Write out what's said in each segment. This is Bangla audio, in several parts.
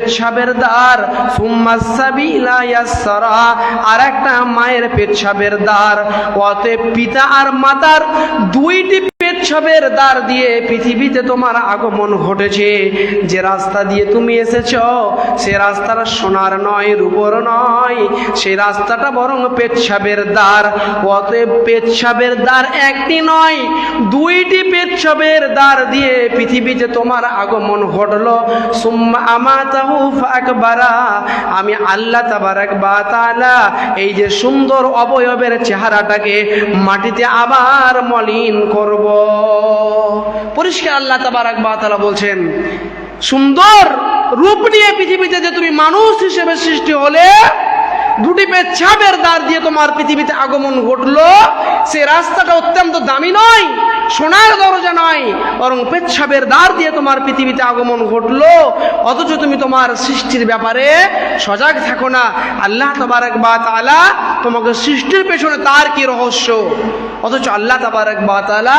পেচ্ছাবের দ্বার আর একটা মায়ের পেচ্ছাবের দ্বার। অতএব পিতা আর মাতার দুইটি পেচ্ছাবের দ্বার দিয়ে পৃথিবীতে তোমার আগমন ঘটেছে। যে রাস্তা দিয়ে তুমি এসেছ, সে রাস্তাটা সোনার নয়, রূপর নয়। সেই রাস্তাটা বরং পেচ্ছাবের দ্বার। অতএব পেচ্ছাবের দ্বার একটি নয়, দুইটি পেচ্ছাবের দ্বার দিয়ে পৃথিবীতে তোমার আগমন ঘটলো। আমি আল্লাহ তাবারাক বা তাআলা এই যে সুন্দর অবয়বের চেহারাটাকে মাটিতে আবার মলিন করব। পরিষ্কার আল্লাহ তাবারাক বা তাআলা বলছেন, সুন্দর রূপ নিয়ে পৃথিবীতে যে তুমি মানুষ হিসেবে সৃষ্টি হলে, দুটি পেচ্ছাবের দ্বার দিয়ে তোমার পৃথিবীতে আগমন ঘটলো। সে রাস্তাটা অত্যন্ত দামি নয়, সোনার দরজা নয়, বরং পেচ্ছাবের দ্বার দিয়ে তোমার পৃথিবীতে আগমন ঘটলো। অথচ তুমি তোমার সৃষ্টির ব্যাপারে সজাগ থাকো না। আল্লাহ তবারক বা তালা তোমাকে সৃষ্টির পেছনে তার কি রহস্য? অথচ আল্লাহ তাবারক বা তালা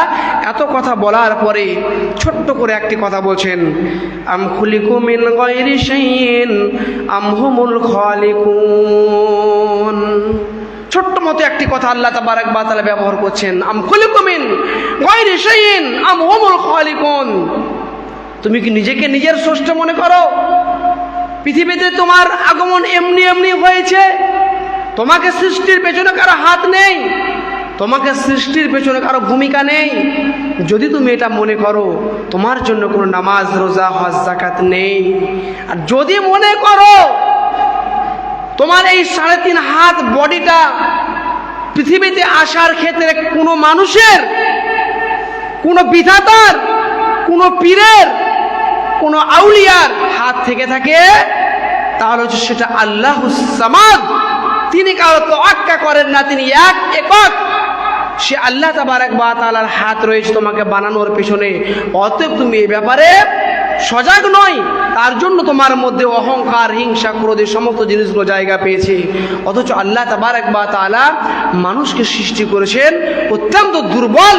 এত কথা বলার পরে ছোট্ট করে একটি কথা বলছেন, আম খুলিকু মিন গায়রি শাইইন, আম হুমুল খালিকুন। ছোট্ট মতো একটি কথা আল্লাহ তাবারক বা তাআলা ব্যবহার করছেন, আম খুলিকু মিন গায়রি শাইইন, আম হুমুল খালিকুন। তুমি কি নিজেকে নিজের স্রষ্ট মনে করো? পৃথিবীতে তোমার আগমন এমনি এমনি হয়েছে, তোমাকে সৃষ্টির পেছনে কারও হাত নেই। তোমাকে সৃষ্টির পেছনে কারও ভূমিকা নেই। যদি তুমি এটা মনে করো, তোমার জন্য কোনো নামাজ, রোজা, হজ জাকাত নেই। আর যদি মনে করো, তোমার এই সাড়ে তিন হাত বডিটা পৃথিবীতে আসার ক্ষেত্রে কোনো মানুষের, কোনো বিধাতার, কোনো পীরের, কোনো আউলিয়ার হাত থেকে থাকে, তাহলে হচ্ছে সেটা আল্লাহ তিনি কারও তো আক্কা করেন না, তিনি এক একক। সে আল্লাহ তাবার এক বা তালার হাত রয়েছে তোমাকে বানানোর পিছনে। অতএব তুমি এ ব্যাপারে সজাগ নয় তার জন্য তোমার মধ্যে অহংকার, হিংসা, ক্রোধের সমস্ত জিনিসগুলো জায়গা পেয়েছে। অথচ আল্লাহ তাবার এক বা তালা মানুষকে সৃষ্টি করেছেন অত্যন্ত দুর্বল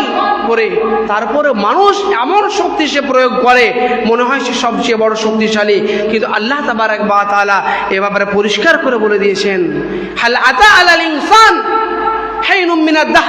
করে। তারপরে মানুষ এমন শক্তি সে প্রয়োগ করে, মনে হয় সে সবচেয়ে বড় শক্তিশালী। কিন্তু আল্লাহ তাবার এক বা তালা এ ব্যাপারে পরিষ্কার করে বলে দিয়েছেন, হাল আতা আলাল ইনসান হেইনুমিনা দাহ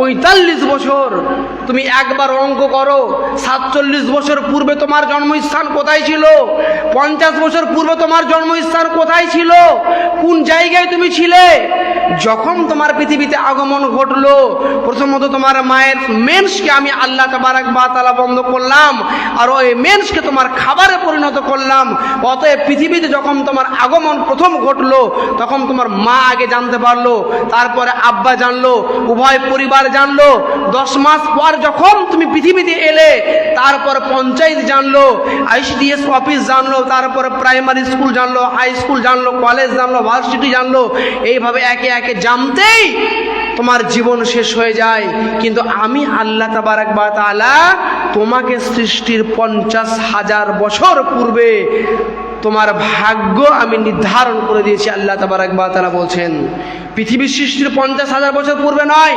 পঁয়তাল্লিশ বছর। তুমি একবার অঙ্ক করো, সাতচল্লিশ বছর পূর্বে তোমার জন্মস্থান কোথায় ছিল? পঞ্চাশ বছর পূর্বে তোমার জন্মস্থান কোথায় ছিল? কোন জায়গায় তুমি ছিলে? যখন তোমার পৃথিবীতে আগমন ঘটলো, প্রথমত তোমার মায়ের মেন্সকে আমি আল্লাহ তাবারাক বা তালা বন্ধ করলাম, আর ওই মেন্সকে তোমার খাবারে পরিণত করলাম। অতএব পৃথিবীতে যখন তোমার আগমন প্রথম ঘটলো, তখন তোমার মা আগে জানতে পারল, তারপরে আব্বা জানলো, উভয় পরিবার জানলো। দশ মাস পর যখন তুমি পৃথিবীতে এলে, তারপর পঞ্চায়েত জানলো, আইসিডিএস অফিস জানলো, তারপরে প্রাইমারি স্কুল জানলো, হাই স্কুল জানলো, কলেজ জানলো, ভার্সিটি জানলো। এইভাবে একে একে জানতেই তোমার জীবন শেষ হয়ে যায়। কিন্তু আমি আল্লাহ তাবারাক বা তালা তোমাকে সৃষ্টির পঞ্চাশ হাজার বছর পূর্বে তোমার ভাগ্য আমি নির্ধারণ করে দিয়েছি, আল্লাহ তাবারাক বা তালা বলছেন। পৃথিবীর সৃষ্টির পঞ্চাশ হাজার বছর পূর্বে নয়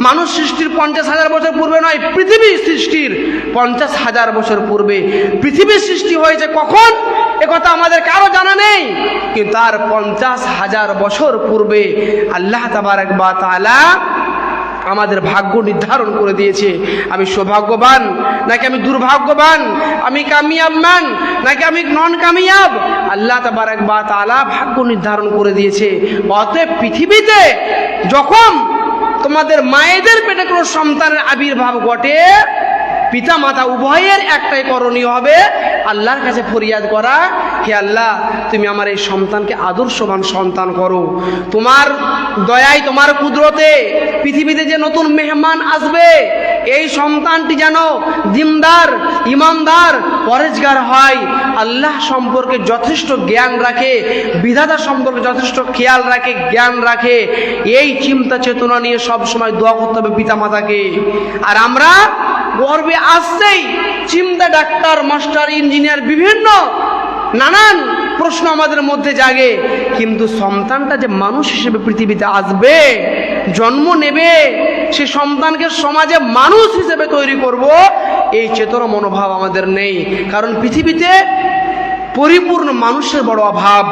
মানুষ সৃষ্টির পঞ্চাশ হাজার বছর পূর্বে নয়, পৃথিবী সৃষ্টির পঞ্চাশ হাজার বছর পূর্বে। পৃথিবীর সৃষ্টি হয়েছে কখন? কথা আমাদের কারও জানা নেই। কিন্তু তার পঞ্চাশ হাজার বছর পূর্বে আল্লাহ তাবারাক বা তালা আমাদের ভাগ্য নির্ধারণ করে দিয়েছে। আমি সৌভাগ্যবান, নাকি আমি দুর্ভাগ্যবান? আমি কামিয়াব মান, নাকি আমি নন কামিয়াব আল্লাহ তাবারাক বা তালা ভাগ্য নির্ধারণ করে দিয়েছে। অতএব পৃথিবীতে যখন তোমাদের মায়েদের পেটে কোনো সন্তানের আবির্ভাব ঘটে পিতা মাতা উভয়ের একটাই করণীয় হবে আল্লাহর কাছে ফরিয়াদ করা। হে আল্লাহ, তুমি আমার এই সন্তানকে আদর্শবান সন্তান করো। তোমার দয়ায় তোমার কুদরতে পৃথিবীতে যে নতুন মেহমান আসবে, এই সন্তানটি যেন দিমদার ইমানদার, পরেজগার হয়। আল্লাহ সম্পর্কে যথেষ্ট জ্ঞান রাখে, বিধাতা সম্পর্কে যথেষ্ট খেয়াল রাখে, জ্ঞান রাখে। এই চিন্তা চেতনা নিয়ে সব সময় দোয়া করতে হবে পিতামাতাকে। আর আমরা গর্বে আসছেই চিন্তা ডাক্তার, মাস্টার, ইঞ্জিনিয়ার, বিভিন্ন নানান প্রশ্ন আমাদের মধ্যে জাগে, কিন্তু সন্তানটা যে মানুষ হিসেবে পৃথিবীতে আসবে, জন্ম নেবে, সে সন্তানকে সমাজে মানুষ হিসেবে তৈরি করব, এই চেতনা মনোভাব আমাদের নেই। কারণ পৃথিবীতে পরিপূর্ণ মানুষের বড় অভাব।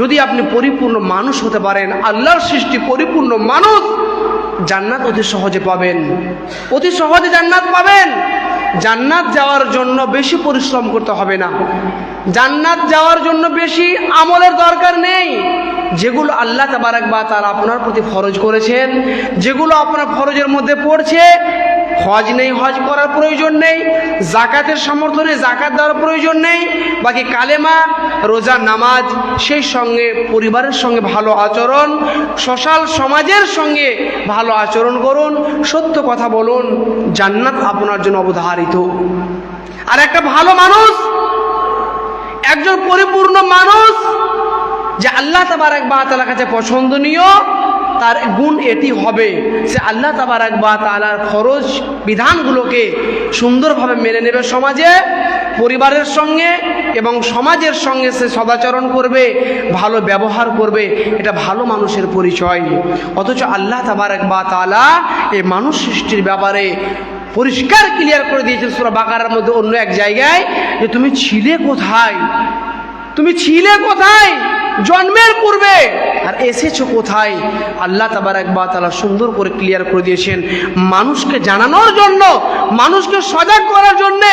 যদি আপনি পরিপূর্ণ মানুষ হতে পারেন, আল্লাহর সৃষ্টি পরিপূর্ণ মানুষ জান্নাত অতি সহজে পাবেন। অতি সহজে জান্নাত পাবেন। জান্নাত যাওয়ার জন্য বেশি পরিশ্রম করতে হবে না। জান্নাত যাওয়ার জন্য বেশি আমলের দরকার নেই। যেগুলো আল্লাহ তাবারাক বা তারা আপনার প্রতি ফরজ করেছেন, যেগুলো আপনার ফরজের মধ্যে পড়ছে হজ নেই, হজ করার প্রয়োজন নেই, জাকাতের সমর্থনে জাকাত দেওয়ার প্রয়োজন নেই, বাকি কালেমা, রোজা, নামাজ, সেই সঙ্গে পরিবারের সঙ্গে ভালো আচরণ, সোশ্যাল সমাজের সঙ্গে ভালো আচরণ করুন, সত্য কথা বলুন, জান্নাত আপনার জন্য অবধারিত। আর একটা ভালো মানুষ, একজন পরিপূর্ণ মানুষ, যে আল্লাহ তাবার এক বা তালার কাছে পছন্দনীয় তার গুণ এটি হবে সে আল্লাহ তাবার এক বা তালার খরচ বিধানগুলোকে সুন্দরভাবে মেনে নেবে সমাজে, পরিবারের সঙ্গে এবং সমাজের সঙ্গে সে সদাচরণ করবে, ভালো ব্যবহার করবে, এটা ভালো মানুষের পরিচয়। অথচ আল্লাহ তাবার এক বা তালা এই মানুষ সৃষ্টির ব্যাপারে পরিষ্কার ক্লিয়ার করে দিয়েছেন সুরা বাকারার মধ্যে অন্য এক জায়গায় যে, তুমি ছিলে কোথায়? তুমি ছিলে কোথায়? জন্মের পূর্বে। আর এসেছ কোথায়? আল্লাহ তাবার একবার তালা সুন্দর করে ক্লিয়ার করে দিয়েছেন, মানুষকে জানানোর জন্য, মানুষকে সজাগ করার জন্যে,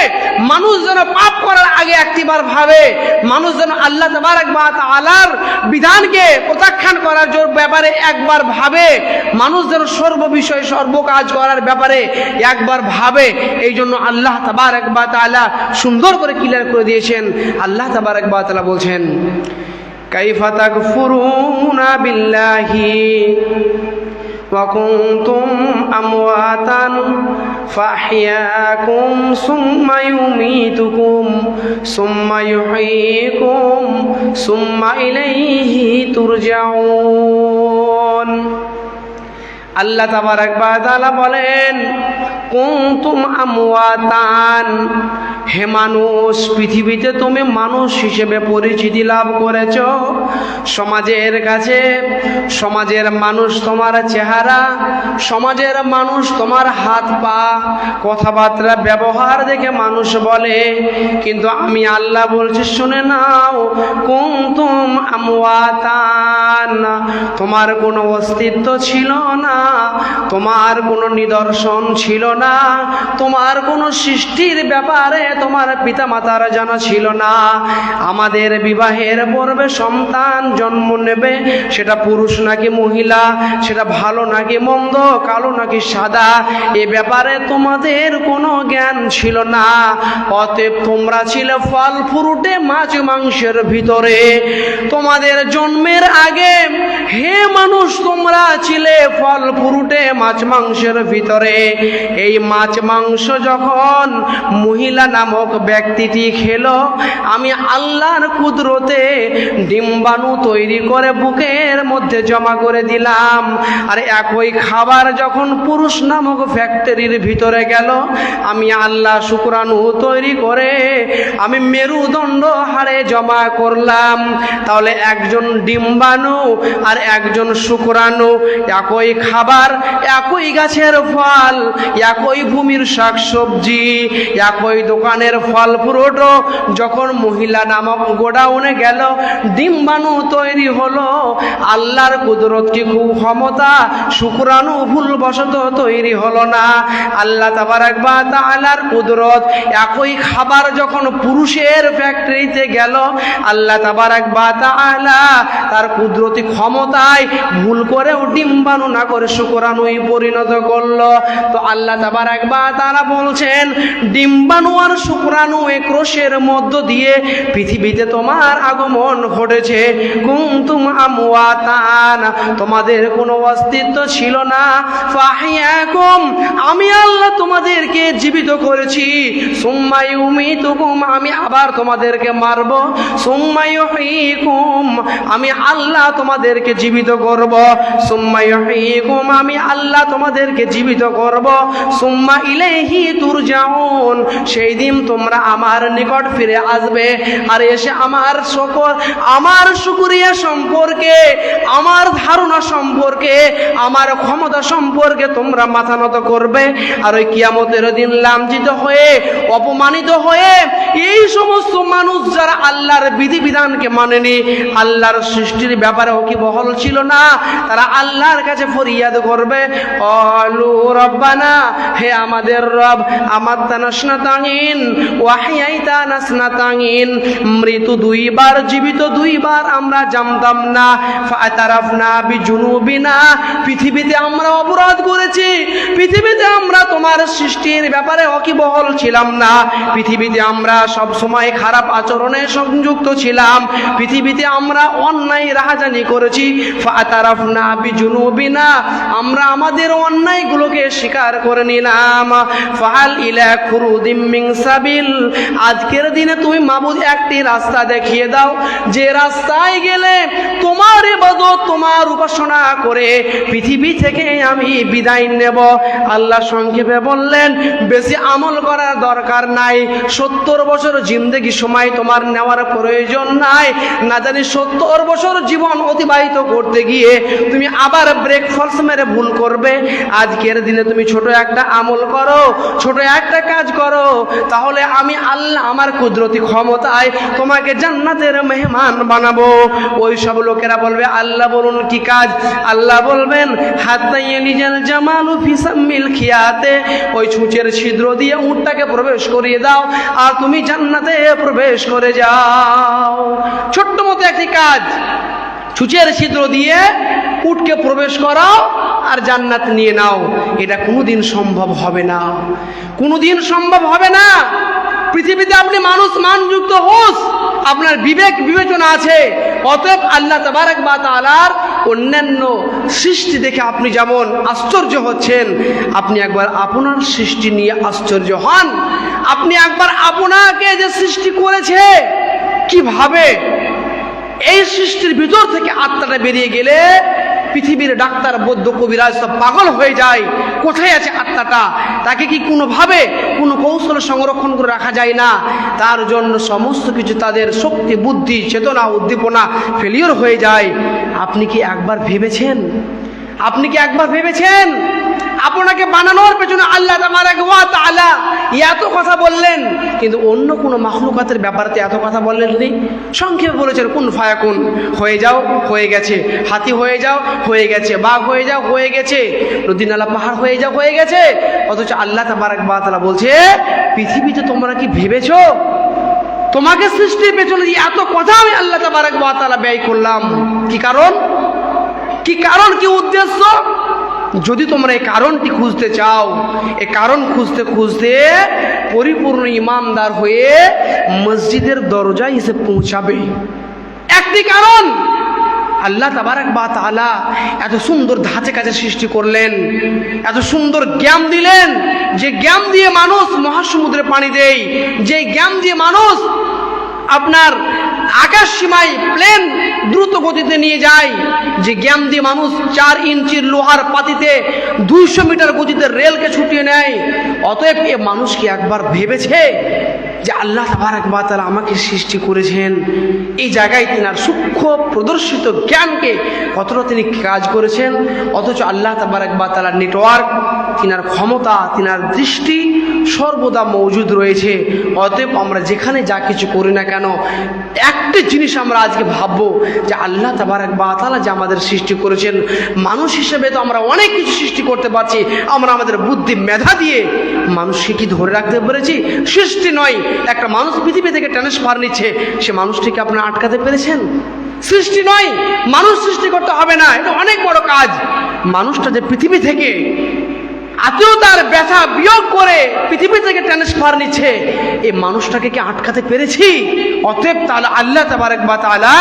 মানুষ যেন পাপ করার আগে একটিবার ভাবে, মানুষ যেন আল্লাহ তাবার একবার আলার বিধানকে প্রত্যাখ্যান করার জন্য ব্যাপারে একবার ভাবে, মানুষ যেন সর্ব বিষয়ে সর্ব কাজ করার ব্যাপারে একবার ভাবে এই জন্য আল্লাহ তাবার একবার তালা সুন্দর করে ক্লিয়ার করে দিয়েছেন। আল্লাহ তাবার একবার তালা বলছেন كيف تكفرون بالله وكنتم أمواتا فأحياكم ثم يميتكم ثم يحييكم ثم إليه ترجعون আল্লাহ তাবারাক তাআলা বলেন কুনতুম আমওয়াতান হে মানুষ, পৃথিবীতে তুমি মানুষ হিসেবে পরিচিতি লাভ করেছ। সমাজের কাছে, সমাজের মানুষ তোমার চেহারা, সমাজের মানুষ তোমার হাত পা, কথাবার্তা, ব্যবহার দেখে মানুষ বলে। কিন্তু আমি আল্লাহ বলছি, শুনে নাও, কুনতুম আমওয়াতান। তোমার কোনো অস্তিত্ব ছিল না, তোমার কোনো নিদর্শন ছিল না, তোমার কোনো সৃষ্টির ব্যাপারে তোমার পিতা পিতামাতার জানা ছিল না। আমাদের বিবাহের পর্বে সন্তান জন্ম নেবে। সেটা পুরুষ নাকি মহিলা, সেটা ভালো নাকি মন্দ, কালো নাকি সাদা, এ ব্যাপারে তোমাদের কোনো জ্ঞান ছিল না। অতএব তোমরা ছিল ফল ফুরুটে, মাছ মাংসের ভিতরে। তোমাদের জন্মের আগে হে মানুষ, তোমরা ছিলে ফল ফুরুটে, মাছ মাংসের ভিতরে। এই মাছ মাংস যখন মহিলা নামক ব্যক্তিটি খেলো। আমি আল্লাহর কুদরতে ডিম্বাণু তৈরি করে বুকের মধ্যে জমা করে দিলাম। আর একই খাবার যখন পুরুষ নামক ফ্যাক্টরির ভিতরে গেল, আমি আল্লাহ শুক্রাণু তৈরি করে আমি মেরুদণ্ড হারে জমা করলাম। তাহলে একজন ডিম্বাণু আর একজন শুক্রাণু একই খাবার, একই গাছের ফল, একই ভূমির শাকসবজি, একই দোকানের ফল ফ্রুট, যখন মহিলা নামক গোডাউনে গেল ডিম্বাণু তৈরি হলো। আল্লাহর কুদরত কি খুব ক্ষমতা? শুক্রাণু ভুলবশত তৈরি হলো না। আল্লাহ তাবার একবার তা আল্লাহর কুদরত, একই খাবার যখন পুরুষের ফ্যাক্টরিতে গেল, আল্লাহ তাবার একবার তা আলা তার কুদরতি ক্ষমতায় ভুল করেও ডিম্বাণু না করে শুক্রাণুই পরিণত করল। তো আল্লাহ তাবার একবার তারা বলছেন ডিম্বাণু আর শুক্রাণু এক রোষের মধ্য দিয়ে পৃথিবীতে তোমার আগমন ঘটেছে। কুমতুম আমওয়াতান, তোমাদের কোনো অস্তিত্ব ছিল না। ফাহিয়াকুম, আমি আল্লাহ তোমাদেরকে জীবিত করেছি। সুম্মাই উমিতুকুম আমি আবার তোমাদেরকে মারব। সুম্মাই ইউহয়িকুম আমি আল্লাহ তোমাদেরকে জীবিত করব। সুম্মাই ইউহয়িকুম আমি আল্লাহ তোমাদেরকে জীবিত করব। সুম্মা ইলাইহি তুরজাউন, সেই দিন তোমরা আমার নিকট ফিরে আসবে। আর এসে আমার সকল আমার শুকরিয়া সম্পর্কে, আমার ধারণা সম্পর্কে, আমার ক্ষমতা সম্পর্কে তোমরা মাথা নত করবে। আর ওই কিয়ামতের দিন লাঞ্ছিত হয়ে, অপমানিত হয়ে, এই সমস্ত মানুষ যারা আল্লাহর বিধিবিধানকে মানেনি, আল্লাহর সৃষ্টির ব্যাপারে কি বহল ছিল না, তারা আল্লাহর কাছে ফরিয়াদ করবে। অলু রব্বানা, হে আমাদের রব আমার তানাসনা তাঙিন ওয়াহিয়াইতা মৃত্যু দুইবার, জীবিত দুইবার আমরা জানতাম না। পৃথিবীতে আমরা অপরাধ করেছি। পৃথিবীতে আমরা তোমার সৃষ্টির ব্যাপারে অকিবহল ছিলাম না। পৃথিবীতে আমরা সব সময় খারাপ আচরণে সংযুক্ত ছিলাম। পৃথিবীতে আমরা অন্যায় রাহাজানি করেছি। ফাতারাফনা বিজুনুবিনা। আমরা আমাদের অন্যায়গুলোকে স্বীকার করে নিলাম। ফাহাল ইলা খুরুদিম মিন সাবিল। আজকের দিনে তুমি মাবুদ একটি রাস্তা দেখিয়ে দাও। যে রাস্তায় গেলে তোমার ইবাদত, তোমার উপাসনা করে পৃথিবী থেকে আমি বিদায় নেব। আল্লাহ সংক্ষেপে বললেন, বেশি আমল করার দরকার নাই। সত্তর বছর জিন্দগি সময় তোমার নেওয়ার প্রয়োজন নাই। না জানি সত্তর বছর জীবন অতিবাহিত করতে গিয়ে তুমি আবার ব্রেকফাস্ট মেরে ভুল করবে। আজকের দিনে তুমি ছোট একটা আমল করো, ছোট একটা কাজ করো। তাহলে আমি আল্লাহ আমার কুদরতি ক্ষমতায় তোমাকে জান্নাতের মেহমান বানাবো। ওই সব লোকেরা বলবে, আল্লাহ বলুন কি কাজ? আল্লাহ বলবেন, হাতাইয়ে নিজের জামালু ফিসাম্মিল খিয়াতে, ওই ছুঁচের ছিদ্র দিয়ে উটটাকে প্রবেশ করিয়ে দাও আর তুমি জান্নাতে প্রবেশ করে যাও। ছোট্ট মতো একটি কাজ, ছুঁচের ছিদ্র দিয়ে উটকে প্রবেশ করাও আর জান্নাত নিয়ে নাও। এটা কোনোদিন সম্ভব হবে না। কোনোদিন সম্ভব হবে না। পৃথিবীতে আপনি মানুষ মানযুক্ত হোস, আপনার বিবেক বিবেচনা আছে। অতএব আল্লাহ তাবারক বা তালার অন্যান্য সৃষ্টি দেখে আপনি যেমন আশ্চর্য হচ্ছেন, আপনি একবার আপনার সৃষ্টি নিয়ে আশ্চর্য হন। আপনি একবার আপনাকে যে সৃষ্টি করেছে, কীভাবে? এই সৃষ্টির ভিতর থেকে আত্মাটা বেরিয়ে গেলে পৃথিবীর ডাক্তার, বৌদ্ধ কবিরাজ সব পাগল হয়ে যায়। কোথায় আছে আত্মাটা? তাকে কি কোনোভাবে কোনো কৌশল সংরক্ষণ করে রাখা যায় না? তার জন্য সমস্ত কিছু তাদের শক্তি, বুদ্ধি, চেতনা, উদ্দীপনা ফেলিওর হয়ে যায়। আপনি কি একবার ভেবেছেন? আপনি কি একবার ভেবেছেন? আপনাকে বানানোর পেছনে আল্লাহ তাআলা এত কথা বললেন, কিন্তু অন্য কোনো মাখলুকাতের ব্যাপারে এত কথা বললেন নি। সংক্ষেপে বলেছেন, কোন ফায়াকুন? হয়ে যাও, হয়ে গেছে। হাতি হয়ে যাও, হয়ে গেছে। বাঘ হয়ে যাও, হয়ে গেছে। নদী নালা পাহাড় হয়ে যাও, হয়ে গেছে। অথচ আল্লাহ তাবারাক তাআলা বলছে, পৃথিবীতে তোমরা কি ভেবেছো? তোমাকে সৃষ্টির পেছনে এত কথা আমি আল্লাহ তাবারাক তাআলা ব্যয় করলাম। কি কারণ? কি কারণ, কি উদ্দেশ্য? যদি তোমরা এই কারণটি খুঁজতে চাও এ কারণ খুঁজতে খুঁজতে পরিপূর্ণ ইমানদার হয়ে মসজিদের দরজায় এসে পৌঁছাবে। একটি কারণ, আল্লাহ তাবারাক বা তালা এত সুন্দর ধাঁচে কাছে সৃষ্টি করলেন, এত সুন্দর জ্ঞান দিলেন, যে জ্ঞান দিয়ে মানুষ মহাসমুদ্রে পানি দেয়, যে জ্ঞান দিয়ে মানুষ আপনার আকাশ সীমায় প্লেন দ্রুত গতিতে নিয়ে যায়। যে জ্ঞান দিয়ে মানুষ চার ইঞ্চির লোহার পাতিতে দুইশো মিটার গতিতে রেলকে ছুটিয়ে নেয়। অতএব এ মানুষ কি একবার ভেবেছে যে আল্লাহ তাবারাক তাআলা আমাকে সৃষ্টি করেছেন? এই জায়গায় তিনার সূক্ষ্ম প্রদর্শিত জ্ঞানকে কতটা তিনি কাজ করেছেন? অথচ আল্লাহ তাবারাক তাআলার নেটওয়ার্ক তিনার ক্ষমতা, তিনার দৃষ্টি সর্বদা মজুদ রয়েছে। অতএব আমরা যেখানে যা কিছু করি না কেন, একটা জিনিস আমরা আজকে ভাববো যে আল্লাহ তাবারাক তাআলা যে আমাদের সৃষ্টি করেছেন, মানুষ হিসেবে তো আমরা অনেক কিছু সৃষ্টি করতে পারছি, আমরা আমাদের বুদ্ধি, মেধা দিয়ে মানুষকে কি ধরে রাখতে পেরেছি? সৃষ্টি নয়, একটা মানুষ পৃথিবী থেকে ট্রান্সফার নিচ্ছে, সে মানুষটিকে আপনারা আটকাতে পেরেছেন? সৃষ্টি নয়, মানুষ সৃষ্টি করতে হবে না, এটা অনেক বড় কাজ। মানুষটা যে পৃথিবী থেকে আত্মীয়তার ব্যথা বিয়োগ করে পৃথিবী থেকে ট্রান্সফার নিচ্ছে। এই মানুষটাকে কি আটকাতে পেরেছি? অতএব তাহলে আল্লাহ তাবারক বা তাআলা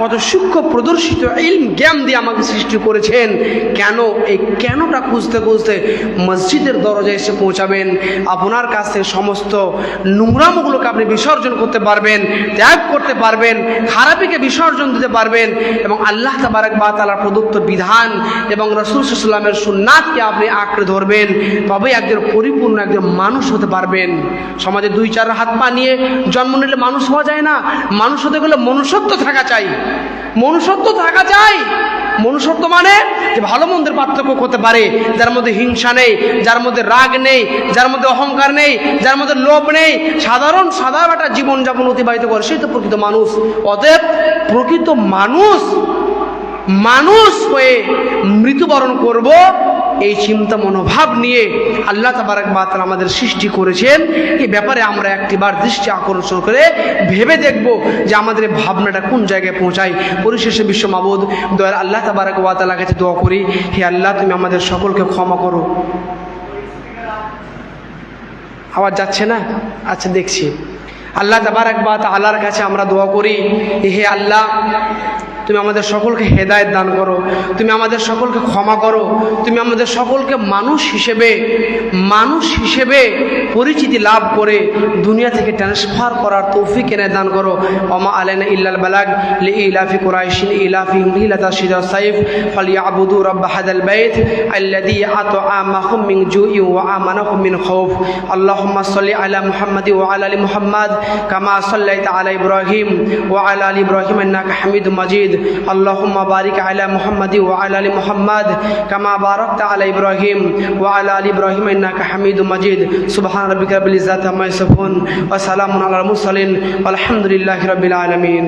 কত সূক্ষ্ম প্রদর্শিত ইলম, জ্ঞান দিয়ে আমাকে সৃষ্টি করেছেন। কেন? এই কেনটা খুঁজতে খুঁজতে মসজিদের দরজায় এসে পৌঁছাবেন। আপনার কাছ থেকে সমস্ত নোংরামগুলোকে আপনি বিসর্জন করতে পারবেন, ত্যাগ করতে পারবেন, খারাপিকে বিসর্জন দিতে পারবেন এবং আল্লাহ তাবারক বা তালার প্রদত্ত বিধান এবং রসুল সাল্লামের সুন্নাথকে আপনি আঁকড়ে ধরবেন। তবেই একজন পরিপূর্ণ একজন মানুষ হতে পারবেন। সমাজে দুই চার হাত পা নিয়ে জন্ম নিলে মানুষ হওয়া যায় না। মানুষ হতে গেলে মনুষ্যত্ব থাকা চাই। মনুষ্যত্ব থাকা চাই। মনুষ্যত্ব মানে যে ভালো মন্দের পার্থক্য করতে পারে, যার মধ্যে হিংসা নেই, যার মধ্যে রাগ নেই, যার মধ্যে অহংকার নেই, যার মধ্যে লোভ নেই। সাধারণ সাধারণ একটা জীবনযাপন অতিবাহিত করে সেই তো প্রকৃত মানুষ। অতএব প্রকৃত মানুষ মানুষ হয়ে মৃত্যুবরণ করব এই চিন্তা মনোভাব নিয়ে আল্লাহ তাবারক বাতাল আমাদের সৃষ্টি করেছেন। এই ব্যাপারে আমরা একটিবার দৃষ্টি আকর্ষণ করে ভেবে দেখব যে আমাদের ভাবনাটা কোন জায়গায় পৌঁছায়। পরিশেষে বিশ্ব মাবুদ, দয়ার আল্লাহ তাবারক বাতালার কাছে দোয়া করি, হে আল্লাহ তুমি আমাদের সকলকে ক্ষমা করো। আওয়াজ যাচ্ছে না? আচ্ছা দেখছি। আল্লাহ তাবারক বা আল্লাহর কাছে আমরা দোয়া করি, হে আল্লাহ তুমি আমাদের সকলকে হেদায়ত দান করো। তুমি আমাদের সকলকে ক্ষমা করো। তুমি আমাদের সকলকে মানুষ হিসেবে মানুষ হিসেবে পরিচিতি লাভ করে দুনিয়া থেকে ট্রান্সফার করার তৌফিক এনে দান করো। অমা আলেনা ইল্লাল বালাগ লি ইলাফি কুরাইশিন ইলাফি হিলাতা সিদা সাইফ ফালিয়াবুদু রাব্ব হাদাল বাইত আল্লাযী আতআমাহুম মিন জুই ওয়া আমানাহুম মিন খাউফ। আল্লাহুম্মা সাল্লি আলা মুহাম্মাদি ওয়া আলা আলি মুহাম্মাদ কামা সাল্লাইতা আলা ইব্রাহিম ওয়া আলা আলি ইব্রাহিম ইন্নাকা হামিদুম মাজিদ। আল্লাহম্মা বারিক আলা মুহাম্মাদি ও আল আলী মুহাম্মদ, কামা বারকতা আলা ইব্রাহিম ও আল আলী ইব্রাহিম ইন্নাকা হামিদ মাজিদ। সুবহান রবিক রবিল ইজাত আমায় সফুন ওয়া সালামুন আলা মুরসালিন। আলহামদুলিল্লাহি রাব্বিল আলামিন।